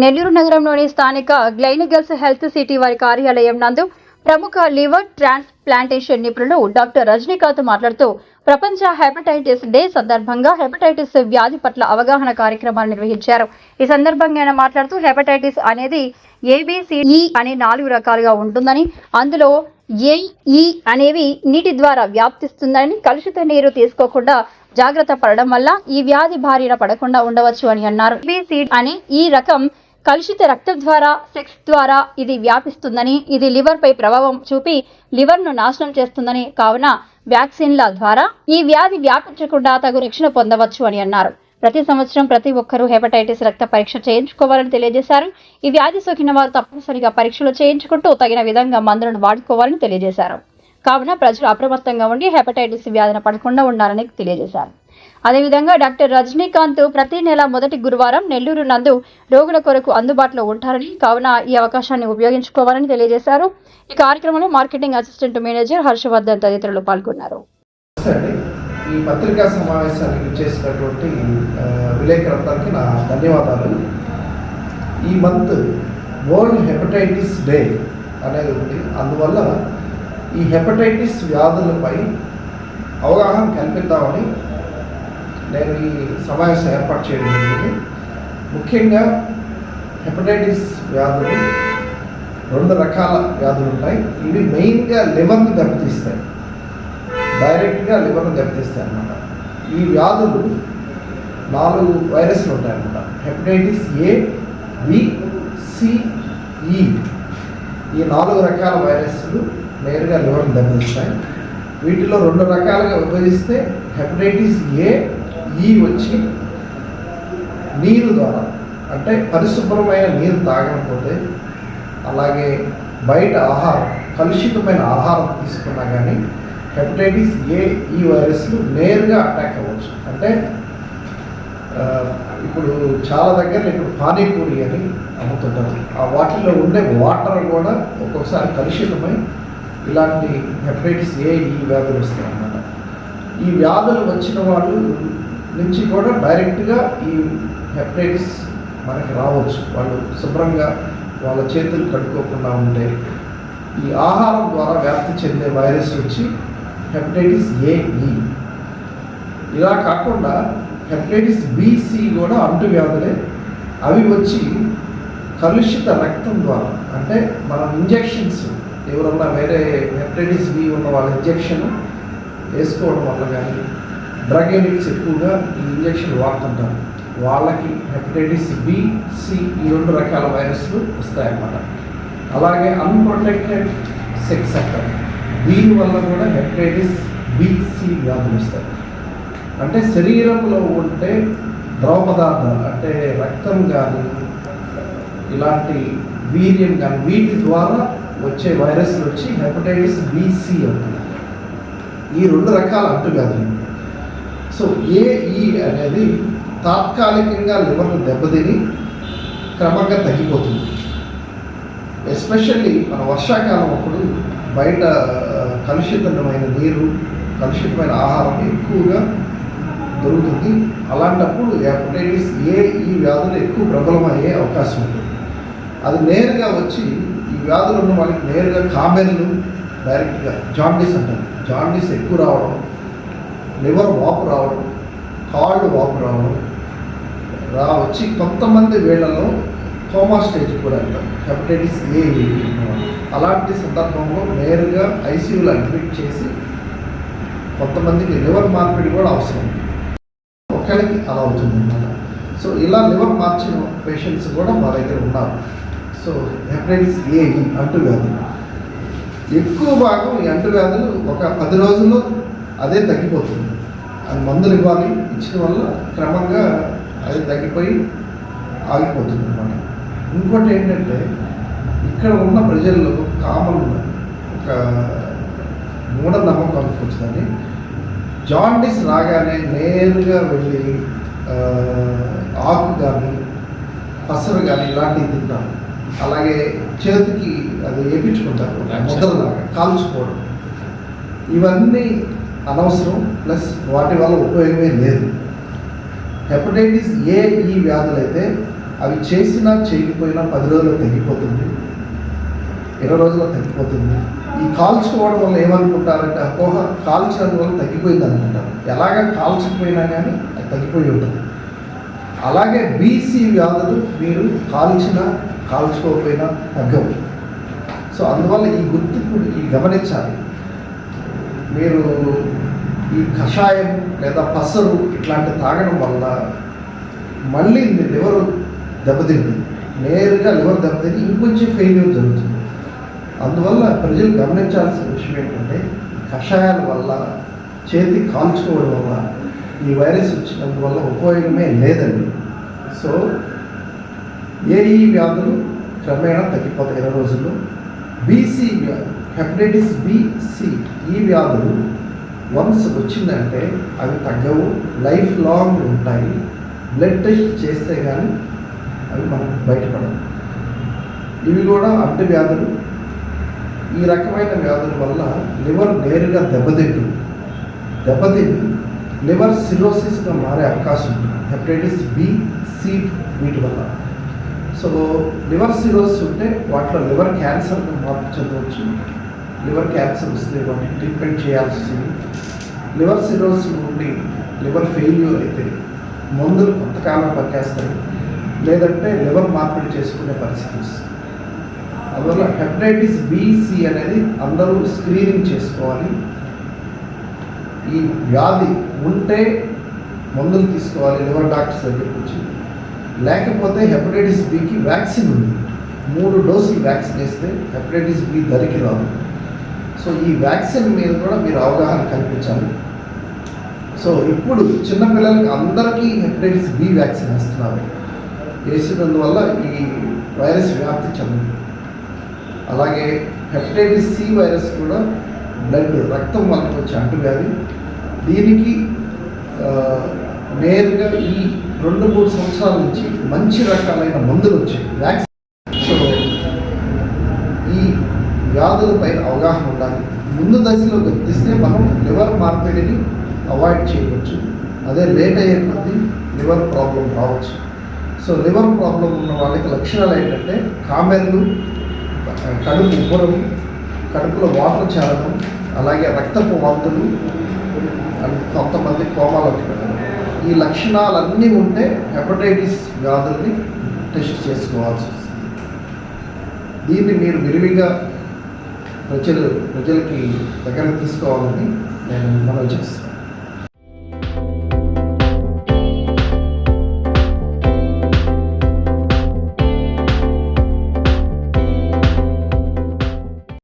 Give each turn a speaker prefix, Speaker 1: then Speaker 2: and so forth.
Speaker 1: నెల్లూరు నగరంలోని స్థానిక గ్లైనిగల్స్ health city వారి కార్యాలయం నందు ప్రముఖ లివర్ ట్రాన్స్ప్లాంటేషన్ నిపుణులు డాక్టర్ రజనీకాంత్ మాట్లాడుతూ ప్రపంచ హెపటైటిస్ డే సందర్భంగా హెపటైటిస్ వ్యాధి పట్ల అవగాహన కార్యక్రమాలు నిర్వహించారు. ఈ సందర్భంగా ఆయన మాట్లాడుతూ హెపటైటిస్ అనేది ఏబిసిఈ అనే నాలుగు రకాలుగా ఉంటుందని అందులో ఏ ఈ అనేవి నీటి ద్వారా వ్యాప్తిస్తుందని కలుషిత నీరు తీసుకోకుండా జాగ్రత్త పడడం వల్ల ఈ వ్యాధి బారిన పడకుండా ఉండవచ్చు అని అన్నారు. ఏబిసి అనే ఈ రకం కలుషిత రక్తం ద్వారా సెక్స్ ద్వారా ఇది వ్యాపిస్తుందని ఇది లివర్పై ప్రభావం చూపి లివర్ను నాశనం చేస్తుందని కావున వ్యాక్సిన్ల ద్వారా ఈ వ్యాధి వ్యాపించకుండా తగు రక్షణ పొందవచ్చు అని అన్నారు. ప్రతి సంవత్సరం ప్రతి ఒక్కరూ హెపటైటిస్ రక్త పరీక్ష చేయించుకోవాలని తెలియజేశారు. ఈ వ్యాధి సోకిన వారు తప్పనిసరిగా పరీక్షలు చేయించుకుంటూ తగిన విధంగా మందులను వాడుకోవాలని తెలియజేశారు. కావున ప్రజలు అప్రమత్తంగా ఉండి హెపటైటిస్ వ్యాధిన పడకుండా ఉండాలని తెలియజేశారు. అదేవిధంగా డాక్టర్ రజనీకాంత్ ప్రతి నెల మొదటి గురువారం నెల్లూరు నందు రోగుల కొరకు అందుబాటులో ఉంటారని కావున ఈ అవకాశాన్ని ఉపయోగించుకోవాలని తెలియజేశారు. ఈ కార్యక్రమంలో మార్కెటింగ్ అసిస్టెంట్ మేనేజర్ హర్షవర్ధన్ తదితరులు పాల్గొన్నారు.
Speaker 2: ఈ పత్రికా సమావేశానికి చేసినటువంటి ఆ, విలేకరులందరికీ నా ధన్యవాదాలు. ఈ మంత్ వరల్డ్ హెపటైటిస్ డే అనేది ఉంది. అందువల్ల ఈ హెపటైటిస్ వ్యాధులపై అవగాహన కల్పిద్దామని నేను ఈ సమావేశం ఏర్పాటు చేయడం జరిగింది. ముఖ్యంగా హెపటైటిస్ వ్యాధులు రెండు రకాల వ్యాధులు ఉంటాయి. ఇవి మెయిన్గా లివర్ని దెబ్బతీస్తాయి. డైరెక్ట్గా లివర్ని దెబ్బతీస్తాయి అన్నమాట. ఈ వ్యాధులు నాలుగు వైరస్లు ఉంటాయన్నమాట. హెపటైటిస్ ఏ బి సి ఈ నాలుగు రకాల వైరస్లు నేరుగా లివర్ని దెబ్బతీస్తాయి. వీటిలో రెండు రకాలుగా విభజిస్తే హెపటైటిస్ ఏ ఈ వచ్చి నీరు ద్వారా అంటే పరిశుభ్రమైన నీరు తాగకపోతే అలాగే బయట ఆహారం కలుషితమైన ఆహారం తీసుకున్నా కానీ హెపటైటిస్ ఏ ఈ వైరస్లు నేరుగా అటాక్ అవ్వచ్చు. అంటే ఇప్పుడు చాలా దగ్గర ఇప్పుడు పానీపూరి అని అమ్ముతుంటారు ఆ వాటిలో ఉండే వాటర్ కూడా ఒక్కొక్కసారి కలుషితమై ఇలాంటి హెపటైటిస్ ఏ ఈ వ్యాధులు వస్తాయి అన్నమాట ఈ వ్యాధులు వచ్చిన వాళ్ళు నుంచి కూడా డైరెక్ట్గా ఈ హెప్టైటిస్ మనకి రావచ్చు. వాళ్ళు శుభ్రంగా వాళ్ళ చేతులు కడుక్కోకుండా ఉంటే ఈ ఆహారం ద్వారా వ్యాప్తి చెందే వైరస్ వచ్చి హెపటైటిస్ ఏఈ ఇలా కాకుండా హెపటైటిస్ బిసి కూడా అంటువ్యాధులే. అవి వచ్చి కలుషిత రక్తం ద్వారా అంటే మనం ఇంజెక్షన్స్ ఎవరన్నా వేరే హెపటైటిస్ బి ఉన్న వాళ్ళ ఇంజెక్షన్ వేసుకోవడం వల్ల కానీ డ్రగ్ ఎడిక్ట్స్ ఎక్కువగా ఈ ఇంజెక్షన్ వాడుతుంటారు. వాళ్ళకి హెపటైటిస్ బి సి ఈ రెండు రకాల వైరస్లు వస్తాయన్నమాట. అలాగే అన్ప్రొటెక్టెడ్ సెక్స్ అంటారు దీనివల్ల కూడా హెపటైటిస్ బిసి వ్యాధులు వస్తాయి. అంటే శరీరంలో ఉంటే ద్రవ పదార్థాలు అంటే రక్తం కానీ ఇలాంటి వీర్యం కానీ వీటి ద్వారా వచ్చే వైరస్లు వచ్చి హెపటైటిస్ బిసి అవుతుంది ఈ రెండు రకాల అంటువ్యాధులు. సో ఏఈ అనేది తాత్కాలికంగా లివర్ను దెబ్బతిని క్రమంగా తగ్గిపోతుంది. ఎస్పెషల్లీ మన వర్షాకాలం అప్పుడు బయట కలుషితమైన నీరు కలుషితమైన ఆహారం ఎక్కువగా దొరుకుతుంది. అలాంటప్పుడు హెపటైటిస్ ఏ ఈ వ్యాధులు ఎక్కువ ప్రబలమయ్యే అవకాశం ఉంటుంది అది నేరుగా వచ్చి ఈ వ్యాధులు ఉన్న వాళ్ళకి నేరుగా కామెన్లు డైరెక్ట్గా జాండీస్ అంటారు. జాండీస్ ఎక్కువ రావడం లివర్ వాపు రావడం కాళ్ళు వాపు రావడం రా వచ్చి కొంతమంది వేళల్లో కోమా స్టేజ్ కూడా అంటారు హెపటైటిస్ ఏ అలాంటి సందర్భంలో నేరుగా ఐసీయూలో అడ్మిట్ చేసి కొంతమందికి లివర్ మార్పిడి కూడా అవసరం. ఒకరికి అలా అవుతుంది సో ఇలా లివర్ మార్చిన పేషెంట్స్ కూడా మా దగ్గర ఉన్నారు. సో హెపటైటిస్ ఏ అంటువ్యాధులు ఎక్కువ భాగం ఈ అంటువ్యాధులు ఒక పది రోజుల్లో అదే తగ్గిపోతుంది. అది మందులు ఇవ్వాలి. ఇచ్చిన వల్ల క్రమంగా అది తగ్గిపోయి ఆగిపోతుంది అనమాట ఇంకోటి ఏంటంటే ఇక్కడ ఉన్న ప్రజల్లో కామన్ ఒక మూఢనమ్మకం అనుకుంటుందని జాండీస్ రాగానే నేరుగా వెళ్ళి ఆకు కానీ పసరు కానీ ఇలాంటివి తింటారు. అలాగే చేతికి అది వేయించుకుంటారు ముద్రలాగా కాల్చుకోవడం. ఇవన్నీ అనవసరం ప్లస్ వాటి వల్ల ఉపయోగమే లేదు. హెపటైటిస్ ఏ ఈ వ్యాధులైతే అవి చేసినా చేయకపోయినా పది రోజుల్లో తగ్గిపోతుంది. ఇరవై రోజుల్లో తగ్గిపోతుంది. ఈ కాల్చుకోవడం వల్ల ఏమనుకుంటారంటే అపోహ కాల్చడం వల్ల తగ్గిపోయింది అనుకుంటారు. ఎలాగ కాల్చకపోయినా కానీ అది తగ్గిపోయి ఉంటుంది. అలాగే బీసీ వ్యాధులు మీరు కాల్చినా కాల్చుకోకపోయినా తగ్గవు. సో అందువల్ల ఈ గుర్తింపు ఈ గమనించాలి. మీరు ఈ కషాయం లేదా పసరు ఇట్లాంటి తాగడం వల్ల మళ్ళీ మీ లివర్ దెబ్బతింది నేరుగా లివర్ దెబ్బతిని ఇంకొంచెం ఫెయిల్యూర్ జరుగుతుంది. అందువల్ల ప్రజలు గమనించాల్సిన విషయం ఏంటంటే కషాయాల వల్ల చేతి కాల్చుకోవడం వల్ల ఈ వైరస్ వచ్చినందువల్ల ఉపయోగమే లేదండి. సో ఏ ఈ వ్యాధులు క్రమేణా తగ్గిపోతాయి. ఇరవై రోజుల్లో బీసీ హెపటైటిస్ బిసి ఈ వ్యాధులు వన్స్ వచ్చిందంటే అవి తగ్గవు లైఫ్ లాంగ్ ఉంటాయి. బ్లడ్ టెస్ట్ చేస్తే కానీ అవి మనకు బయటపడవు. ఇవి కూడా అడ్డు వ్యాధులు. ఈ రకమైన వ్యాధుల వల్ల లివర్ నేరుగా దెబ్బతింటుంది. దెబ్బతిని లివర్ సిరోసిస్గా మారే అవకాశం ఉంటుంది హెపటైటిస్ బి సి వీటి వల్ల. సో లివర్ సిరోసిస్ ఉంటే వాటిలో లివర్ క్యాన్సర్ మార్పు చెందవచ్చు. లివర్ క్యాన్సర్ వస్తే వాటిని ట్రీట్మెంట్ చేయాల్సి వస్తుంది లివర్ సిరోస్ నుండి లివర్ ఫెయిల్యూర్ అయితే మందులు కొంతకాలం పనిచేస్తాయి. లేదంటే లివర్ మార్పిడి చేసుకునే పరిస్థితి వస్తుంది. అందువల్ల హెపటైటిస్ బిసి అనేది అందరూ స్క్రీనింగ్ చేసుకోవాలి. ఈ వ్యాధి ఉంటే మందులు తీసుకోవాలి. లివర్ డాక్టర్స్ దగ్గరికి వచ్చి లేకపోతే హెపటైటిస్ బికి వ్యాక్సిన్ ఉంది. మూడు డోసులు వ్యాక్సిన్ వేస్తే హెపటైటిస్ బి ధరికి రాదు. సో ఈ వ్యాక్సిన్ మీద కూడా మీరు అవగాహన కల్పించాలి. సో ఇప్పుడు చిన్నపిల్లలకి అందరికీ హెపటైటిస్ బి వ్యాక్సిన్ వేస్తున్నారు. వేసినందువల్ల ఈ వైరస్ వ్యాప్తి చెందింది అలాగే హెపటైటిస్ సి వైరస్ కూడా బ్లడ్ రక్తం వల్ల వచ్చే అంటువ్యాధి. దీనికి నేరుగా ఈ రెండు మూడు సంవత్సరాల నుంచి మంచి రకాలైన మందులు వచ్చాయి. వ్యాక్సిన్ సో ఈ వ్యాధులపైన అవగాహన ఉండాలి. ముందు దశలో గుర్తిస్తే మనం లివర్ మార్పిడిని అవాయిడ్ చేయవచ్చు. అదే లేట్ అయ్యే కొద్దీ లివర్ ప్రాబ్లం రావచ్చు. సో లివర్ ప్రాబ్లం ఉన్న వాళ్ళకి లక్షణాలు ఏంటంటే కామెర్లు కడుపు ఉబ్బరం కడుపులో వాటర్ చేరడం అలాగే రక్తపు వాంతులు అండ్ కొంతమంది కోమాలు వెళ్ళడం ఈ లక్షణాలన్నీ ఉంటే హెపటైటిస్ వ్యాధుల్ని టెస్ట్ చేసుకోవాల్సి వస్తుంది. దీన్ని మీరు విరివిగా ప్రజలు ప్రజలకి దగ్గర తీసుకోవాలని నేను మనం చేస్తాను